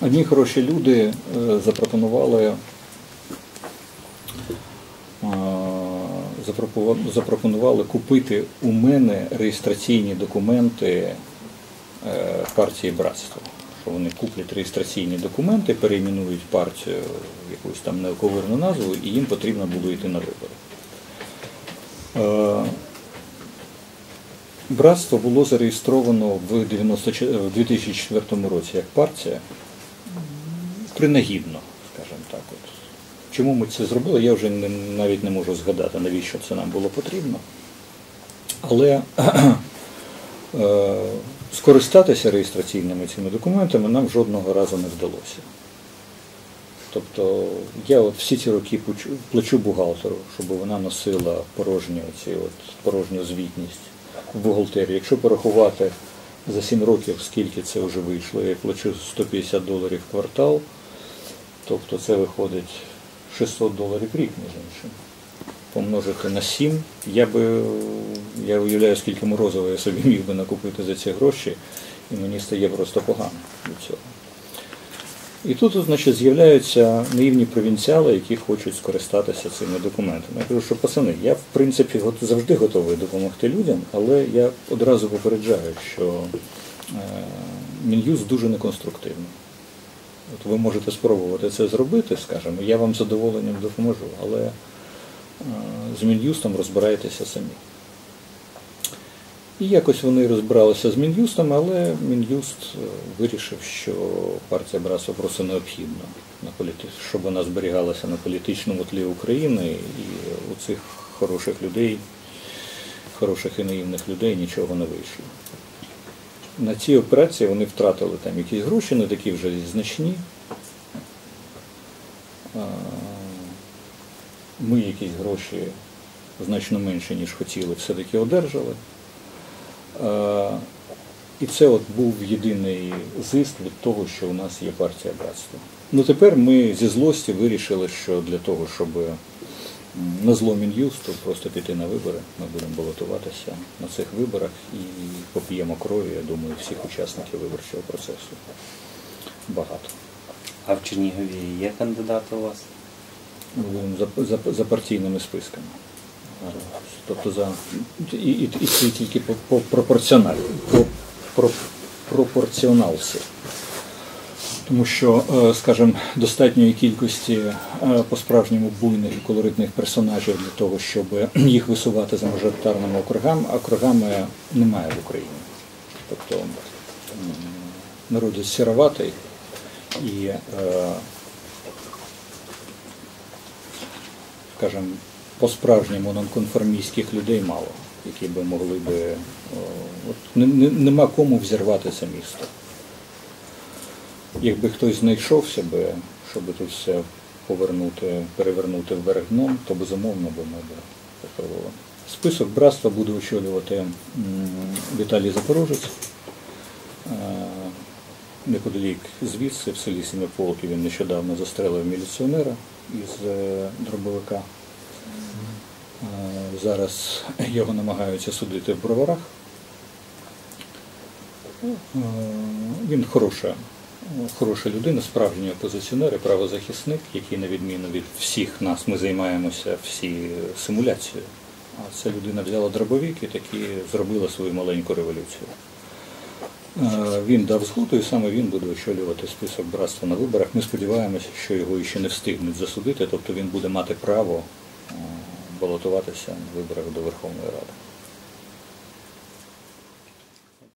одні хороші люди е, запропонували е, запропонували купити у мене реєстраційні документи е, партії братство. Що вони куплять реєстраційні документи, перейменують партію в якусь там неоковирну назву, і їм потрібно було йти на вибори. Братство було зареєстровано в 2004 році як партія. Принагідно, скажімо так. От. Чому ми це зробили, я вже не, навіть не можу згадати, навіщо це нам було потрібно. Але е, скористатися реєстраційними цими документами нам жодного разу не вдалося. Тобто я от всі ці роки плачу, бухгалтеру, щоб вона носила порожню, ці от, порожню звітність в бухгалтерії. Якщо порахувати за 7 років, скільки це вже вийшло, я плачу 150 доларів в квартал, тобто це виходить 600 доларів рік, між іншим. Помножити на 7, я би я уявляю, скільки морозива я собі міг би накупити за ці гроші, і мені стає просто погано від цього. І тут, значить, з'являються наївні провінціали, які хочуть скористатися цими документами. Я кажу, що пацани, я в принципі завжди готовий допомогти людям, але я одразу попереджаю, що е, Мін'юз дуже неконструктивний. От ви можете спробувати це зробити, скажімо, я вам з задоволенням допоможу, але е, з Мін'юстом розбирайтеся самі. І якось вони розбиралися з Мін'юстом, але Мін'юст е, вирішив, що партія братства просто необхідна, щоб вона зберігалася на політичному тлі України, і у цих хороших людей, хороших і наївних людей нічого не вийшло. На цій операції вони втратили там якісь гроші, не такі вже значні. Ми якісь гроші значно менше, ніж хотіли, все-таки одержали. Е, І це от був єдиний зиск від того, що у нас є партія братства. Ну тепер ми зі злості вирішили, що для того, щоб на зло Мін'юсту просто піти на вибори, ми будемо балотуватися на цих виборах і поп'ємо крові, я думаю, всіх учасників виборчого процесу. Багато. А в Чернігові є кандидати у вас? Ми будемо за, за, за партійними списками. Тобто за і, і, і це тільки по, по пропорціоналі, по, про, пропорціоналці. Тому що, е, скажімо, достатньої кількості е, по-справжньому буйних і колоритних персонажів для того, щоб їх висувати за мажоритарними округами, округами немає в Україні. Тобто народ сіроватий і е, скажімо, по-справжньому нонконформістських людей мало, які би могли би. От, не- не- нема кому взірвати це місто. Якби хтось знайшовся би, щоб тут все повернути, перевернути вверх дном, то безумовно би ми би попробували. Список братства буде очолювати Віталій Запорожець. Е, Неподалік звідси, в селі Сімиполки, він нещодавно застрелив міліціонера із е, дробовика. Е, Зараз його намагаються судити в броварах. Е, Він хороша, хороша людина, справжній опозиціонер і правозахисник, який, на відміну від всіх нас, ми займаємося всі симуляцією. А ця людина взяла дробовик і таки зробила свою маленьку революцію. Е, Він дав згоду і саме він буде очолювати список братства на виборах. Ми сподіваємося, що його ще не встигнуть засудити, тобто він буде мати право балотуватися на виборах до Верховної Ради.